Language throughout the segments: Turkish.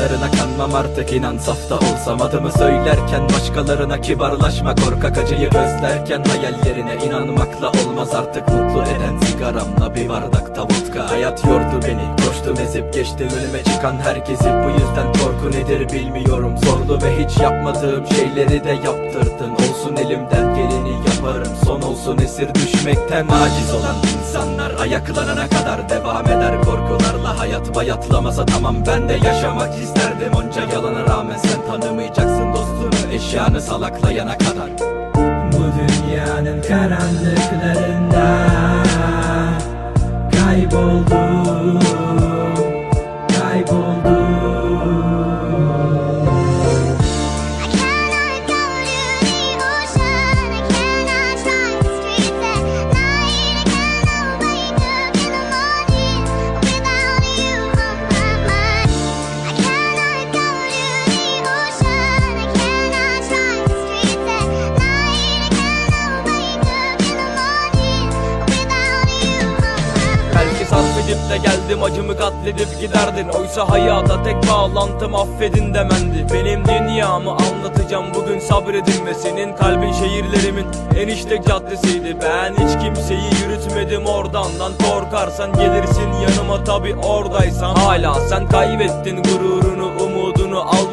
Yalanlarına kanmam artık inan safta olsam Adımı söylerken başkalarına kibarlaşma Korkak acıyı özlerken hayallerine inanmakla olmaz artık. Mutlu eden sigaramla bir bardakta vodka. Hayat yordu beni koştum ezip geçtim önüme çıkan herkesi. Bu yüzden korku nedir bilmiyorum. Zorlu ve hiç yapmadığım şeyleri de yaptırdın. Olsun elimden geleni yaparım. Son olsun esir düşmekten aciz olan insanlar Ayaklanana kadar devam eder Hayat bayatlamasa tamam. Ben de yaşamak isterdim. Onca yalana rağmen sen tanımayacaksın dostunu Eşyanı salaklayana kadar. Bu dünyanın karanlıklarında Kayboldum Kayboldum de geldim acımı katledip giderdin. Oysa hayata tek bağlantım affedin demendi. Benim dünyamı anlatacağım bugün sabredin Ve senin kalbin şehirlerimin enişte caddesiydi. Ben hiç kimseyi yürütmedim oradan. Lan korkarsan gelirsin yanıma tabi oradaysan. Hala sen kaybettin gururunu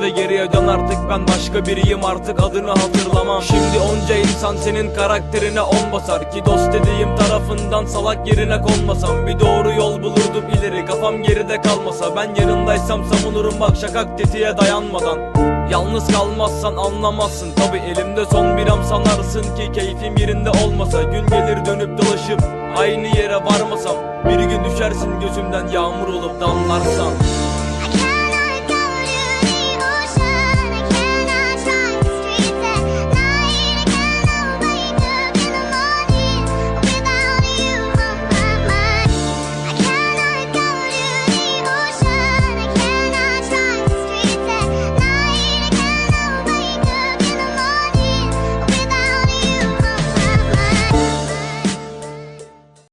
ve geriye dön artık. Ben başka biriyim artık adını hatırlamam. Şimdi onca insan senin karakterine on basar. Ki dost dediğim tarafından salak yerine konmasam. Bir doğru yol bulurdum ileri kafam geride kalmasa. Ben yanındaysam savunurum bak şakak tetiğe dayanmadan. Yalnız kalmazsan anlamazsın. Tabi elimde son bir an sanarsın ki Keyfim yerinde olmasa. Gün gelir dönüp dolaşıp Aynı yere varmasam. Bir gün düşersin gözümden yağmur olup damlarsan